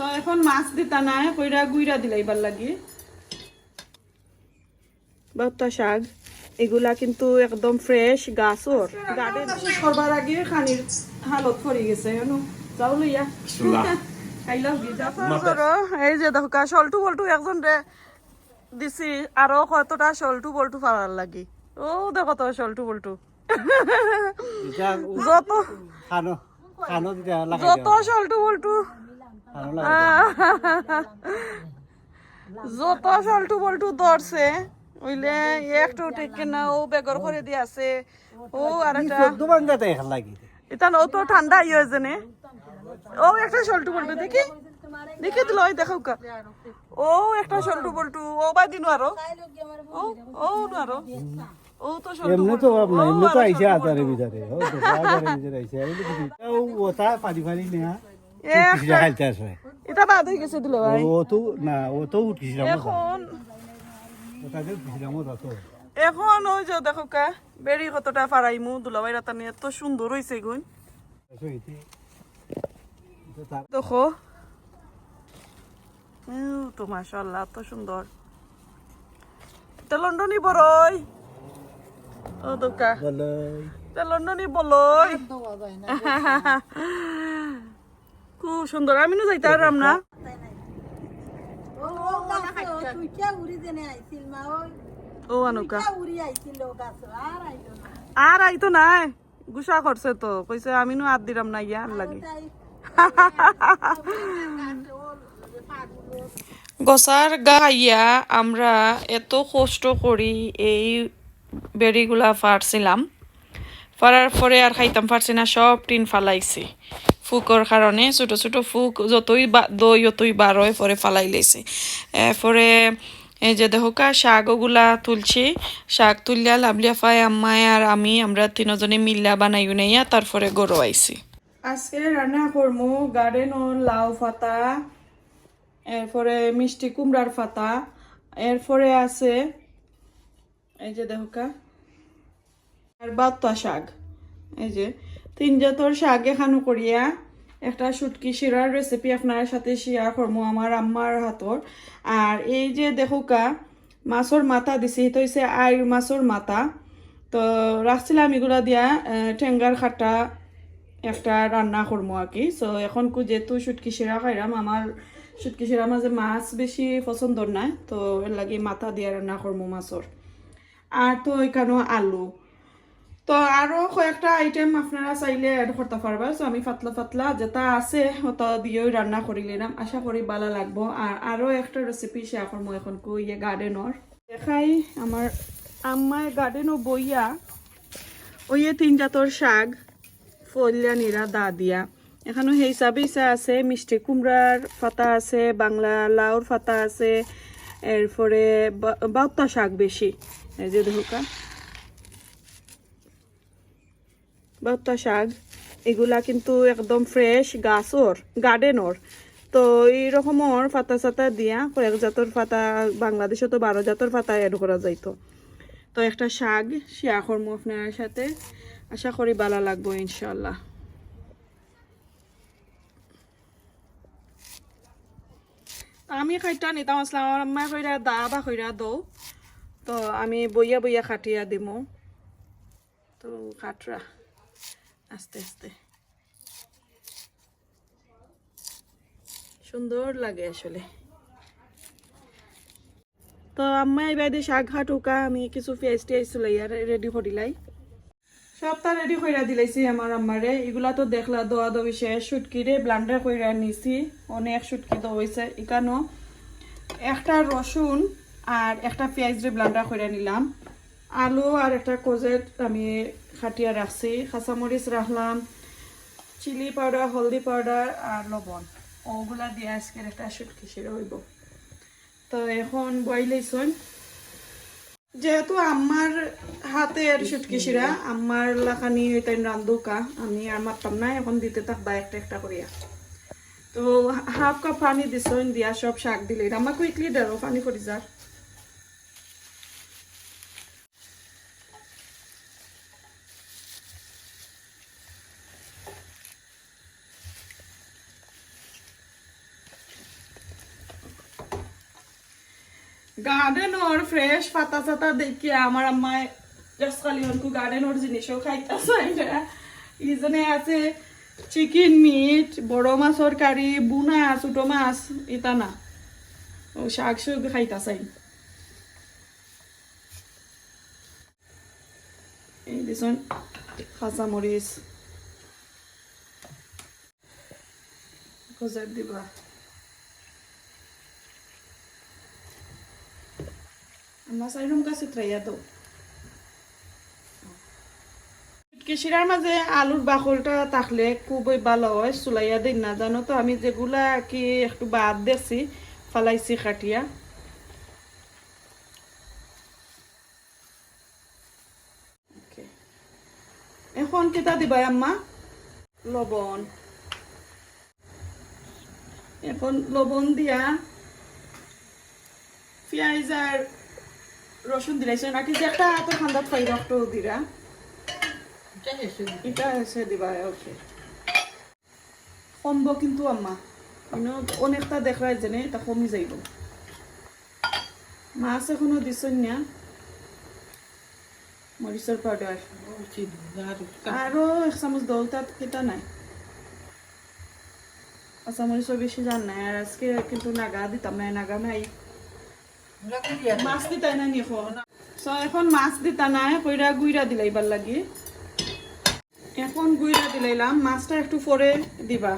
So এখন মাছ দিতা নাই কইরা গুইরা দিলাইবার লাগি। ভর্তা শাক এগুলা কিন্তু একদম ফ্রেশ গাছর গার্ডেন শেষ করবার আগে খানির হালত পড়ে গেছে জানো? যাও লইয়া। এই যে দেখো সল্টু বল্টু একজন রে দিছি আরও কতটা সল্টু বল্টু পারার লাগি। ও দেখো তো সল্টু বল্টু। যত যত সল্টু বল্টু। যত সল্টু বল্টু ধরছে ওইলে একটু টেকে না ও বেগর করে দিয়ে আছে। ও আর একটা লাগি এটা ও তো ঠান্ডা ইয়ে হয়েছে নে। ও একটা সল্টু বল্টু দেখি। দেখি দিল ওই দেখাও কা ও একটা সল্টু বল্টু ও বা দিন আরও। ও ও আরও। ও তো সল্টু এমনি তো ভাব না এমনি তো আরও আইসে সল্টু ও তো আতারে ভিতরে আইসে আমি তো বুঝি ও ওটা পানি পানি নেয়া। এটা বাদ হয়ে গেছে দিল ভাই। ও তো না ও তো উঠকিছিলাম এখন এখন ওই যে দেখো কা বেরি কতটা ফারাইমু দুলাভাই রাতানি এত সুন্দর হয়েছে গুণ দেখো। উম, তো মাশাল্লাহ এত সুন্দর। এটা লন্ডনী বড়ই ও দোকা বলে এটা লন্ডনী বলই। খুব সুন্দর। আমি নো? যাইতে আরাম না ও আনুকা। আর আইতো নাই। গুসা করছে তো কইছে আমি নো আর দিলাম না ইয়া লাগে। গছার গাইয়া আমরা এত কষ্ট করি এই বেরিগুলা ফাড়ছিলাম ফাড়ার পরে আর খাইতাম পারছি না সব টিন ফালাইছি। ফুকর কারণে ছোট ছোট ফুক যতই বা- দই যতই বার হয় পরে ফালাই লাইছে এরপরে এই যে দেখোকা শাকগুলা তুলছি, শাক তুললিয়া লাভলিয়া ফাই আম্মায় আর আমি, আমরা তিনজনে মিল্লা বানাই উনাইয়া তারপরে গরু আইছি। আজকে রান্না করব গার্ডেন ও লাউ ফাতা এরপরে মিষ্টি কুমড়ার ফাতা এরপরে আছে, এই যে দেখোকা আর বাত্তা শাক, এই যে, তিন জাতর শাক এখানো করিয়া একটা শুটকি শিরার রেসিপি আপনার সাথে শেয়ার করব আমার আম্মার হাতর আর এই যে দেখোকা মাছর মাথা দিছি তো হচ্ছে আইর মাছর মাথা। তো রাখছিলাম এগুলা দিয়া ঠেঙ্গার খাটা একটা রান্না করব আর কি সো এখন কু যেহেতু শুটকি শিরা খাইলাম আমার শুটকি শিরার মাঝে মাছ বেশি পছন্দর নাই। তো এর লাগে মাথা দিয়ে রান্না করব মাছর আর তো এখানেও আলু। তো আরও কয়েকটা আইটেম আপনারা চাইলে করতে পারবা। সো আমি পাতলা পাতলা যেটা আছে, ওটা দিয়েও রান্না করি নিলাম। আশা করি ভালো লাগবো। আর আরও একটা রেসিপি শেয়ার করব এখন ইয়ে গার্ডেনর দেখাই আমার আম্মায় গার্ডেনও বইয়া, ওই তিন জাতর শাক, ফলিয়া নিরা দা দিয়া। এখানে সেই হিসাবে ইচ্ছা আছে। মিষ্টি কুমড়ার ফাতা আছে, বাংলা লাউর ফাতা আছে, এরপরে বাউত্তা শাক বেশি। এই যে দেখুকা বাউত্তা শাক, এগুলা কিন্তু একদম ফ্রেশ গাছর গার্ডেনর তো এই রকমর পাতা চাতা দিয়া কয়েক জাতর পাতা বাংলাদেশে তো বারো জাতর পাতা এড করা যাইতো। তো একটা শাক শেয়ার করব আপনার সাথে। আশা করি ভালো লাগবো ইনশাল্লাহ আমি খাইটা নিতাম আসলাম, আমার আম্মা কইরা দা বা কইরা দৌ। তো আমি বইয়া বইয়া খাটিয়া দিমো। তো খাটরা। আস্তে আস্তে। সুন্দর লাগে আসলে। তো আম্মা এবার দিয়ে শাক হাটুকা আমি কিছু পেঁয়াজ টিয়াজ চুলাইয়া রেডি করিলাই সবটা রেডি কইরা দিলাইছি আমার আম্মারে। এগুলা তো দেখলা দোয়া দই শেষ শুটকি রে ব্লান্ডার কইরা নিছি। অনেক শুটকি দইছে এখানো একটা রসুন আর একটা পেঁয়াজ রে ব্লান্ডার কইরা নিলাম। আলু আর একটা কোজেট আমি খাটিয়া রাখছি কাঁচামরিচ রাখলাম চিলি পাউডার হলদি পাউডার আর লবণ। ওগুলা দিয়ে আজকের একটা শুটকি সেরে হইব। তো এখন বইলেইছন যেহেতু আমার হাতের শুটকি শিরা আমার লাখানি হইতাই রান্ধুকা আমি আর মারতাম না এখন দিতে থাকবা একটা একটা করিয়া। তো হাফ কাপ পানি দিছন, দিয়া সব শাক দিলে। আমার কুইকলি ডারো পানি করি যার গার্ডেন ওর ফ্রেশ পাতা চাতা দেখি আমার আম্মায় জাসকালি অনকু গার্ডেন ওর জিনিসও খাইতেছে। ইজনে আছে চিকেন মিট বড় মাছর কারি বুনা, ছোটো মাছ, এটা না। ও শাক শুক খাইতেছে। এই দিছন খাঁচা মরিচ। দিবা। Más hay nunca se traía তো কিশিরার মাঝে আলুর বাকলটা থাকলে খুবই ভালো হয় চুলাইয়া দিন না জানো তো আমি যেগুলা কি একটু বাদ দিয়েছি ফালাইছি কাটিয়া. এখন কেটা দিবা আম্মা লবণ এখন লবণ দিয়া পেঁয়াজ রসুন দিলাইছে। নাকি যে একটা হাতে ঠান্ডা পাই রক্ত দিরা। এটা এসে দিবা। ওকে কমব কিন্তু আম্মা। ইনো অনেকটা দেখায় যেনে এটা কমি যাইব। মাছ এখনও দিছন না। মরিচের পাউডার আরও এক চামচ দল তাত কেটা নাই। আচ্ছা মরিচও বেশি জান নাই। আর আজকে কিন্তু নাগা দিতাম নাই নাগা নাই। মাছ দিতা না নি এখন? সো এখন মাছ দিতা নাই, কইরা গুইরা দিলাইবার লাগি। এখন গুইরা দিলাইলাম, মাছটা একটু পরে দিবা।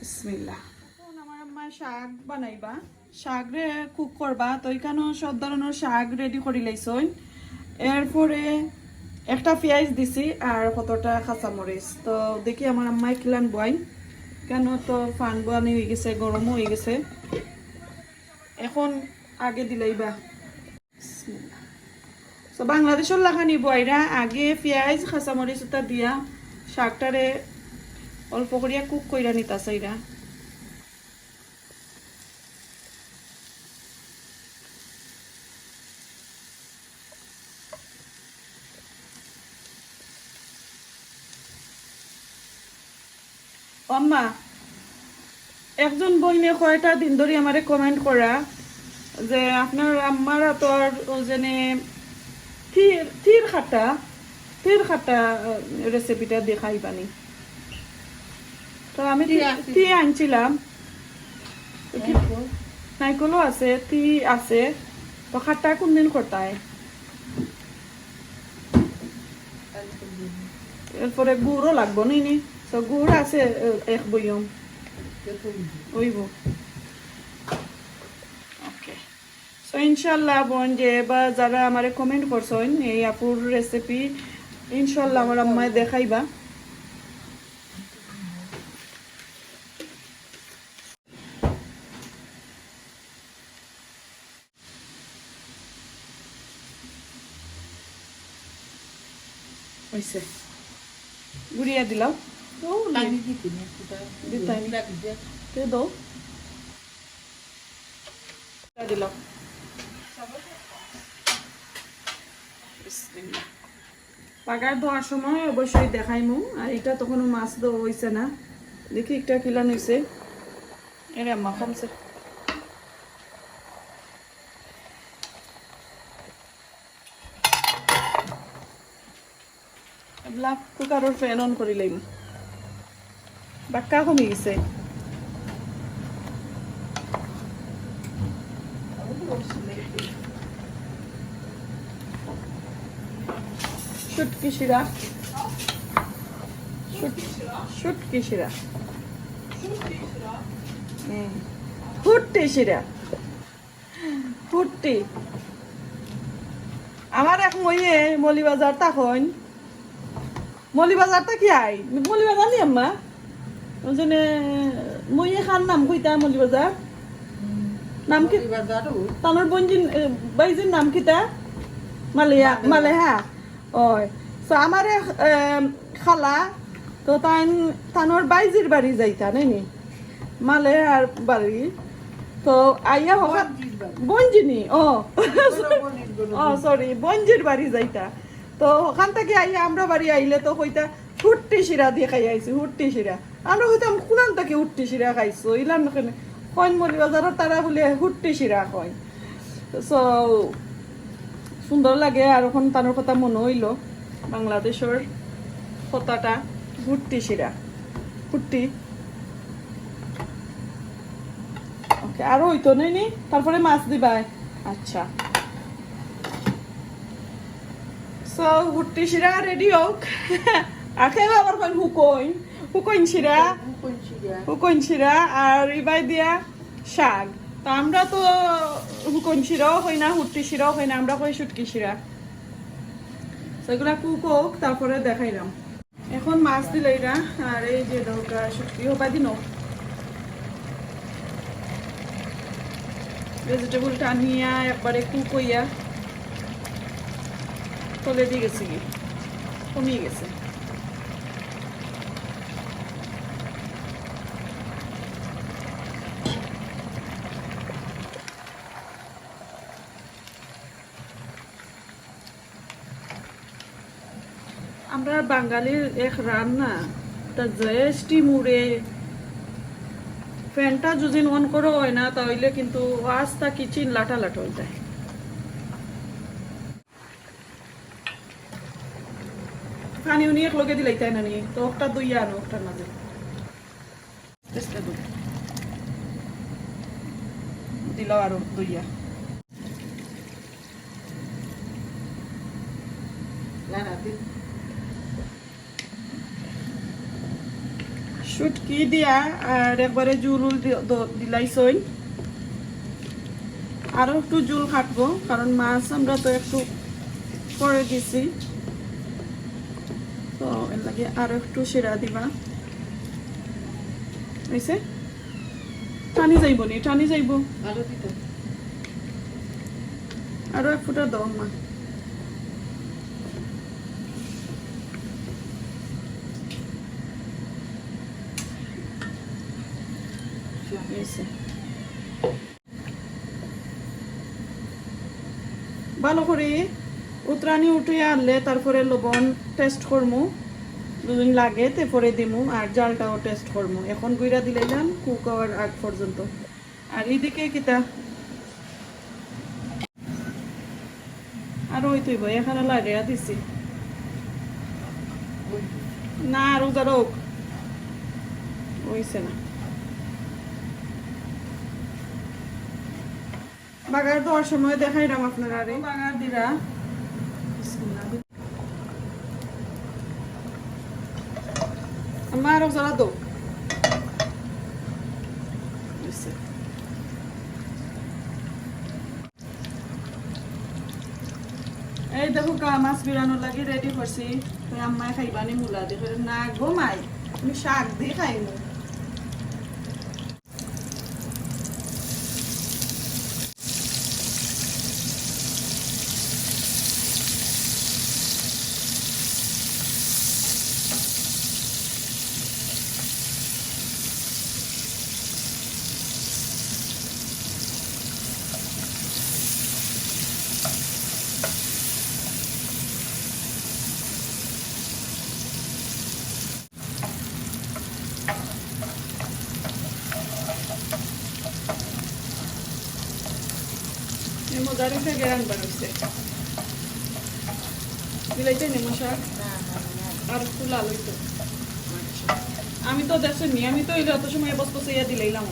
বিসমিল্লাহ। এখন আমার আম্মা শাক বানাইবা। শাক রে কুক করবা তো এখানেও সব ধরনের শাক রেডি করে লাইছই এরপরে একটা পেঁয়াজ দিছি আর কতটা কাঁচামরিচ। তো দেখি আমার আম্মাই কিলান বয় কেন তো ফান বানি হয়ে গেছে গরমও হয়ে গেছে। এখন আগে দিলাইবা তো বাংলাদেশের লাখানি বয়রা আগে পেঁয়াজ খাঁচামরিচ ওটা দিয়া শাকটারে অল্প করিয়া কুক কইরা নিতা চাইরা আম্মা, একজন বইনে কয়টা দিন ধরে আমারে কমেন্ট করা? যে আপনার আম্মার তোর যেনে থির থির খাটা থির খাটা রেসিপিটা দেখাই পানি তো আমি থি আনছিলাম। নাইকলও আছে থি আছে। তো খাট্টা কোন দিন করতায় এরপরে গুড়ও লাগবো নি তো গুড় আছে এক বইম ওইব ওকে সো ইনশাল্লাহ বোন যে বা যারা আমার কমেন্ট করছেন এই আপুর রেসিপি ইনশাল্লাহ আমার আম্মায় দেখাইবা। গুড়িয়া দিলাম দিলাম পাকার ধোয়ার সময় অবশ্যই দেখাইমু আর এটা তখনও মাছ দেওয়া হয়েছে না। দেখি একটা কিলান হয়েছে এরে আম্মা, কমছে। এইবিলাক কুকাৰৰ ফেন অন কৰি লাগিম বাক্কা কমি গেছে। শুটকি শিরা শুটকি শিরা। ফুটটি শিরা ফুটটি আমার এক মইয়ে মলিবাজার তখন মলিবাজারটা কি আই? মলিবাজার নি আম্মা? ওই জন্য মইয়ে খান নাম কইতা মলিবাজার? নাম কি? তানোর বঞ্জিন বাইজির নাম কিতা? মালিয়া মালেহা। ওই সো আমার খালা তো তাই তানোর বাইজির বাড়ি যাইতা নাইনি মালেহার বাড়ি। তো আইয়া হঠাৎ বঞ্জিনি ও। ও সরি বঞ্জির বাড়ি যাইতা। তো ওখান থেকে আইয়া আমরা বাড়ি আইলে তো কইতা হুট্টি শিরা দিয়ে খাই আইছি হুট্টি শিরা। আমরা কইতাম কোনান থেকে হুট্টি শিরা খাইছো ইলাম কইন মলি বাজারত তারা বলে হুট্টি শিরা কয়। সো সুন্দর লাগে আর এখন তার কথা মনে হইল। বাংলাদেশের কথাটা ঘুরতি শিরা ঘুরতি ওকে আরও হইতো নাই নি? তারপরে মাছ দিবাই আচ্ছা। সো ঘুরতি শিরা রেডি হোক আখে আবার কইন হুকইন হুকইন শিরা হুকইন শিরা আর ইবাই দিয়া শাক। তা আমরা তো হুকইন শিরাও হই না হুট্টি শিরাও হই না, আমরা কই শুটকি শিরা সেগুলা কুক হোক তারপরে দেখাইলাম। এখন মাছ দিলে এরা, আর এই যে দরকার শুটকি, হোপা দিন। ভেজিটেবলটা নিয়ে একবারে কুক হইয়া তলে দিয়ে গেছে কি? কমিয়ে গেছে আমরা বাঙালির এক রান্না। তা জয়েস্টি মুড়ে। ফ্যানটা যদি অন করো হয় না, তাহলে কিন্তু আস্তা কিচিন লাটা লাট হয়ে যায়। পানি উনি এক লগে দিলাই তাই না নি? তো একটা দুই আনো একটার মাঝে দিল। আরও দুইয়া শুটকি দিয়া আর একবারে জুল উল দিলাইছই। আরও একটু জুল কাটবো কারণ মাছ আমরা তো একটু করে দিছি। তো এর লাগে আরও একটু সেরা দিবা। হয়েছে টানি যাইব নি টানি যাইব। আরও এক ফুটা দাও মা। ভালো করে উতরানি উঠে আনলে তারপরে লবণ টেস্ট করমু, দুদিন লাগে, তারপরে দিমু, আর জালটাও টেস্ট করমু। এখন গুইরা দিলাইলাম কুক হওয়ার আগ পর্যন্ত। আর এইদিকে কিতা? আর ওই তুইব এখানে লাগিয়ে দিছি। না আর উদার হইছে না। বাগার দেওয়ার সময় দেখাইলাম আপনারা আরে। বাগার দিরা। আমার যারা দো এই দেখো কা মাছ বিরানো লাগি রেডি করছি আম্মায় খাইবানি মূলা দেখে না গো মাই আমি শাক দিয়ে খাইমু মজার একটা গেরান বানাইছে দিলাইতে নেমো শাক আর লাল হইতো আচ্ছা। আমি তো দেখছি আমি তো এই অত সময় বস বসে ইয়া দিলাইলাম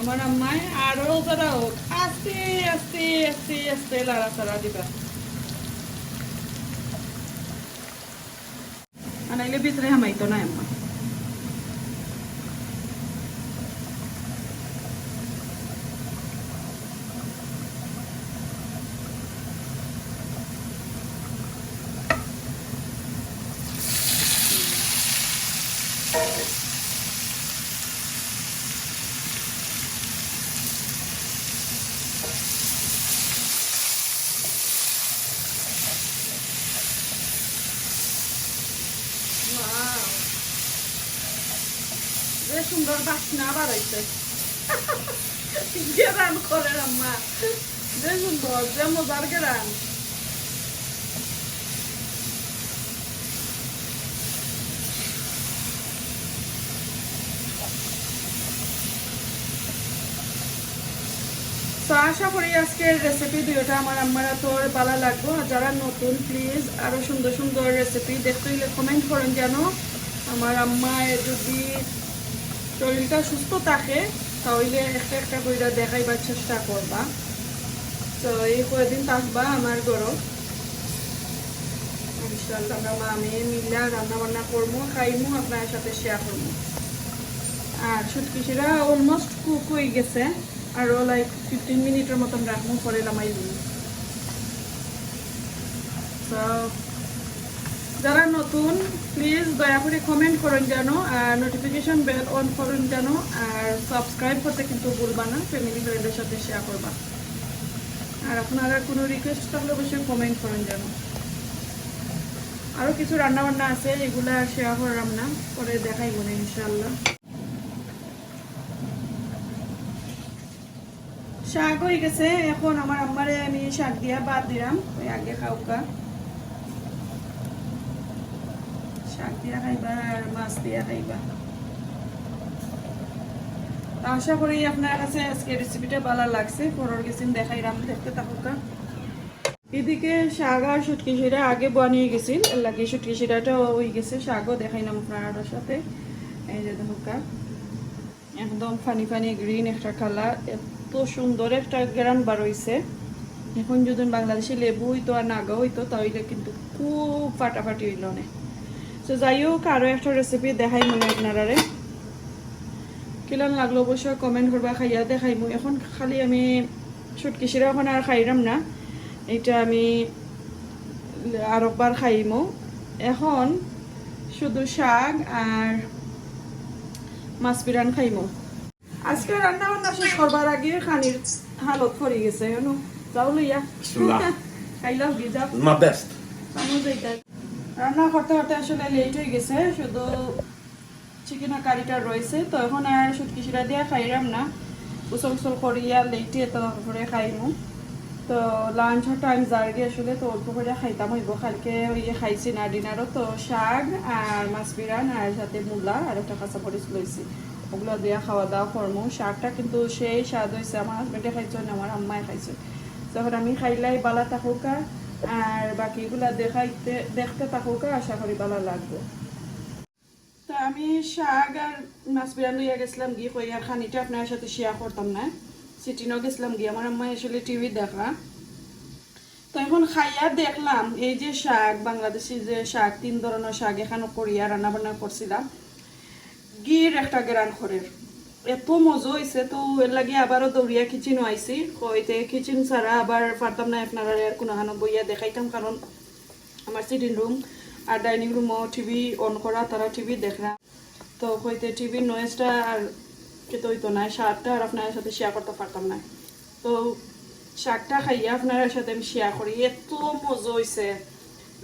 আমার আম্মায় আরও যারা হোক আস্তে আস্তে আস্তে আস্তে লাড়া চাড়া দিবা আনাইলে ভিতরে হামাইতো না আম্মা Wow. যে সুন্দর বাসনা বাড়াইছে। গেরান করে আম্মা। যে সুন্দর, যে মজার গেরান তো আশা করি আজকের রেসিপি দুইটা আমার আম্মারা তোর ভালো লাগবো। আর যারা নতুন প্লিজ আরও সুন্দর সুন্দর রেসিপি দেখতে হইলে কমেন্ট করেন যেন। আমার আম্মায় যদি শরীরটা সুস্থ থাকে, তাহলে একটা একটা করে দেখাইবার চেষ্টা করবা। তো এই কয়েকদিন থাকবা আমার ঘরও ইনশাল্লাহ আমরা মা মিলা রান্না বান্না করব খাইমু, আপনার সাথে শেয়ার করব আর সুটকিসিরা অলমোস্ট কুক হয়ে গেছে আরও লাইক ফিফটিন মিনিটের মতন রাখব পরে দিব তো যারা নতুন প্লিজ দয়া করে কমেন্ট করুন যেন, আর নোটিফিকেশন বেল অন করুন যেন, আর সাবস্ক্রাইব করতে কিন্তু ভুলবা না ফ্যামিলি ফ্রেন্ডের সাথে শেয়ার করবা। আর আপনারা কোনো রিকোয়েস্ট থাকলে অবশ্যই কমেন্ট করুন যেন। আরও কিছু রান্নাবান্না আছে, এগুলা শেয়ার করলাম না, পরে দেখাই মনে ইনশাল্লাহ শাক হয়ে গেছে, এখন আমার আম্মারে আমি শাক দিয়া বাদ দিলাম, ওই আগে খাওকা। আশা করি আপনার কাছে আজকে রেসিপিটা ভালো লাগছে। পরের গেছেন দেখাইলাম দেখতে থাকুকা। এদিকে শাক আর শুটকি সেটা আগে বানিয়ে গেছিল। এর লাগে শুটকি সেটাটা হয়ে গেছে। শাকও দেখাইলাম আপনার সাথে। এই যে দেখুকা। একদম ফানি ফানি গ্রিন একটা কালার এত সুন্দর একটা গ্রান বার হইছে। এখন যদি বাংলাদেশে লেবু হইতো আর নাগা হইতো, তাহলে কিন্তু খুব ফাটাফাটি হইল না তো যাই হোক আরও একটা রেসিপি দেখাই মনে আপনারা কিলান লাগল অবশ্যই কমেন্ট করবা খাইয়া দেখাইমু এখন খালি আমি সুটকি সিরা এখন আর খাইরাম না। এটা আমি আরেকবার খাইমু এখন শুধু শাক আর মাছ পিরান খাইমু আজকে রান্না বান্না শেষ করবার আগে খানির হালত পড়ে গেছে জানো? যাও লইয়া. খাইলাও গি যাও রান্না করতে করতে আসলে লেট হয়ে গেছে, শুধু চিকেন কারিটা রয়েছে, তো এখন আর সুটকি সিরা দিয়া খাইরাম না। উসল উসল করিয়া লেটে তারপরে খাইমু। তো লাঞ্চ টাইম যারগে আসলে তো অল্প করে খাইতাম হইব। কালকে ওই খাইছি না ডিনারও তো শাক আর মাছ বিরান আর সাথে মূলা আর একটা কাঁচা মরিচ লইছি। ওগুলো দিয়া খাওয়া দাওয়া করমু। শাকটা কিন্তু সেই স্বাদ হয়েছে আমার হাজবেন্ডে খাইছে না আমার আম্মায় খাইছে। তখন আমি খাইলাই, বালা থাকুকা আর বাকিগুলা দেখাইতে, দেখতে থাকুকা, আশা করি ভালো লাগবে। তা আমি শাক আর মাছ বিরান লইয়া গেছিলাম গিয়ে কই, আর খানিটা আপনার সাথে শেয়ার করতাম না। সিটিনও গেছিলাম গিয়ে, আমার আম্মা আসলে টিভি দেখা। তো এখন খাইয়া দেখলাম, এই যে শাক, বাংলাদেশি যে শাক, তিন ধরনের শাক এখানে করিয়া রান্না বান্না করছিলাম। গির একটা গ্রান খরের এত মজা হয়েছে তো, এর লাগে আবারও দৌড়িয়া কিচেন আইছি। কইতে কিচেন ছাড়া আবার পারতাম না আপনারা আর কোনো হানো বইয়া দেখাইতাম, কারণ আমার সিটিং রুম আর ডাইনিং রুমও টিভি অন করা, তারা টিভি দেখরা তো কইতে টিভির নয়েজটা আর খেতে হইতো না শাকটা আর আপনার সাথে শেয়ার করতে পারতাম না। তো শাকটা খাইয়া আপনার সাথে আমি শেয়ার করি, এত মজা হয়েছে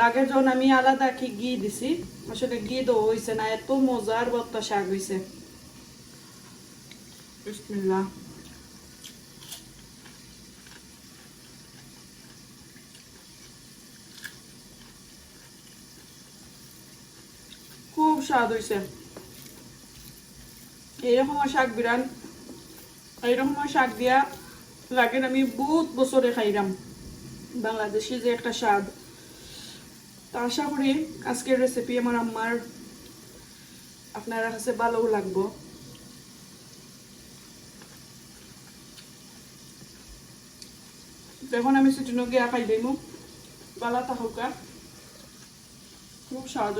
লাগে যখন আমি আলাদা কি ঘি দিছি, আসলে ঘি দো হয়েছে না, এত মজার বত্তা শাক হয়েছে বিসমিল্লাহ খুব স্বাদ হয়েছে এইরকম শাক এইরকম শাক দিয়া লাগে আমি বহুত বছরে খাইলাম বাংলাদেশি যে একটা স্বাদ তা আশা করি আজকের রেসিপি আমার আম্মার আপনারা কাছে ভালোও লাগবো দেখুন আমি ছুটিনো গিয়া খাই দিমু বালা থাকুকা খুব স্বাদ